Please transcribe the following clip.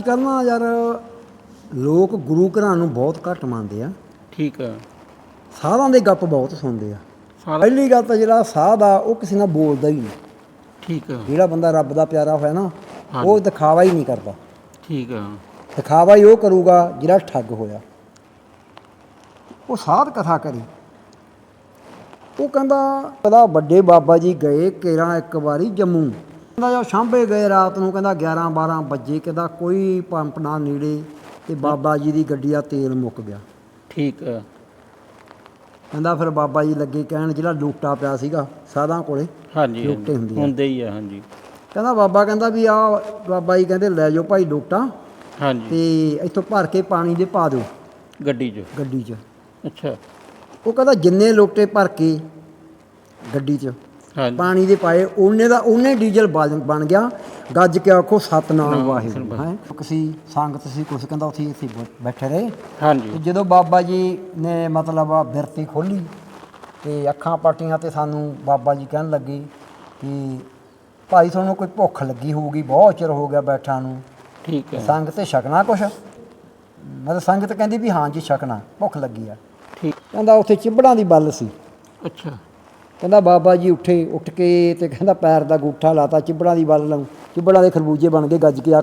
ਅੱਜ ਕੱਲ੍ਹ ਨਾ ਯਾਰ ਲੋਕ ਗੁਰੂ ਘਰਾਂ ਨੂੰ ਬਹੁਤ ਘੱਟ ਮੰਨਦੇ ਆ। ਠੀਕ ਆ। ਸਾਧਾਂ ਦੇ ਗੱਪ ਬਹੁਤ ਸੁਣਦੇ ਆ। ਪਹਿਲੀ ਗੱਲ ਤਾਂ ਜਿਹੜਾ ਸਾਧ ਆ ਉਹ ਕਿਸੇ ਨਾਲ ਬੋਲਦਾ ਹੀ ਨਹੀਂ। ਠੀਕ ਆ। ਜਿਹੜਾ ਬੰਦਾ ਰੱਬ ਦਾ ਪਿਆਰਾ ਹੋਇਆ ਨਾ। ਉਹ ਦਿਖਾਵਾ ਹੀ ਨਹੀਂ ਕਰਦਾ। ਠੀਕ ਆ। ਦਿਖਾਵਾ ਹੀ ਉਹ ਕਰੂਗਾ ਜਿਹੜਾ ਠੱਗ ਹੋਇਆ। ਉਹ ਸਾਧ ਕਥਾ ਕਰੀ। ਉਹ ਕਹਿੰਦਾ ਕਹਿੰਦਾ ਵੱਡੇ ਬਾਬਾ ਜੀ ਗਏ ਕੇਰਾਂ ਇੱਕ ਵਾਰੀ ਜੰਮੂ। ਕਹਿੰਦਾ ਜੋ ਸ਼ਾਂਭੇ ਗਏ ਰਾਤ ਨੂੰ ਕਹਿੰਦਾ 11 12 ਵਜੇ ਕਹਿੰਦਾ ਕੋਈ ਪੰਪ ਨਾ ਨੇੜੇ ਤੇ ਬਾਬਾ ਜੀ ਦੀ ਗੱਡੀ ਦਾ ਤੇਲ ਮੁੱਕ ਗਿਆ। ਠੀਕ ਆ। ਕਹਿੰਦਾ ਫਿਰ ਬਾਬਾ ਜੀ ਲੱਗੇ ਕਹਿਣ ਜਿਹੜਾ ਲੂਟਾ ਪਿਆ ਸੀਗਾ ਸਾਧਾਂ ਕੋਲੇ ਹਾਂਜੀ ਲੁੱਟੇ ਹਾਂਜੀ। ਹੁੰਦੇ ਆ। ਹੁੰਦੇ ਹੀ ਆ ਹਾਂਜੀ। ਕਹਿੰਦਾ ਬਾਬਾ ਕਹਿੰਦਾ ਵੀ ਆ ਬਾਬਾ ਜੀ ਕਹਿੰਦੇ ਲੈ ਜਾਓ ਭਾਈ ਲੂਟਾ ਹਾਂਜੀ। ਤੇ ਇੱਥੋਂ ਭਰ ਕੇ ਪਾਣੀ ਦੇ ਪਾ ਦਿਓ ਗੱਡੀ 'ਚ। ਗੱਡੀ 'ਚ। ਅੱਛਾ। ਉਹ ਕਹਿੰਦਾ ਜਿੰਨੇ ਲੋਟੇ ਭਰ ਕੇ ਗੱਡੀ 'ਚ। ਪਾਣੀ ਦੇ ਪਾਏ ਉਹਨੇ ਦਾ ਉਹਨੇ ਡੀਜ਼ਲ ਬਣ ਬਣ ਗਿਆ। ਗੱਜ ਕੇ ਆਖੋ ਸਤਨਾਮ ਵਾਹਿਗੁਰੂ ਹੈ। ਕਿਸੇ ਸੰਗਤ ਸੀ ਕੁਛ ਕਹਿੰਦਾ ਉੱਥੇ ਇੱਥੇ ਬੈਠੇ ਰਹੇ। ਹਾਂਜੀ। ਜਦੋਂ ਬਾਬਾ ਜੀ ਨੇ ਮਤਲਬ ਆ ਬਿਰਤੀ ਖੋਲੀ ਤੇ ਅੱਖਾਂ ਪਾਟੀਆਂ ਤੇ ਸਾਨੂੰ ਬਾਬਾ ਜੀ ਕਹਿਣ ਲੱਗੇ ਕਿ ਭਾਈ ਤੁਹਾਨੂੰ ਕੋਈ ਭੁੱਖ ਲੱਗੀ ਹੋਊਗੀ ਬਹੁਤ ਚਿਰ ਹੋ ਗਿਆ ਬੈਠਾ ਨੂੰ। ਠੀਕ ਆ ਸੰਗਤ ਤੇ ਛਕਣਾ ਕੁਛ? ਮਤਲਬ ਸੰਗਤ ਕਹਿੰਦੀ ਵੀ ਹਾਂ ਜੀ ਛਕਣਾ ਭੁੱਖ ਲੱਗੀ ਆ। ਠੀਕ। ਕਹਿੰਦਾ ਉੱਥੇ ਚਿਬੜਾਂ ਦੀ ਬੱਲ ਸੀ। ਅੱਛਾ। ਕਹਿੰਦਾ ਬਾਬਾ ਜੀ ਉੱਠੇ, ਉੱਠ ਕੇ ਤੇ ਕਹਿੰਦਾ ਪੈਰ ਦਾ ਗੂਠਾ ਲਾਤਾ, ਚਿਬੜਾਂ ਦੀ ਵੱਲ ਨੂੰ ਚਿਬੜਾਂ ਦੇ ਖਰਬੂਜੇ ਬਣ ਗਏ, ਗੱਜ ਕੇ ਆ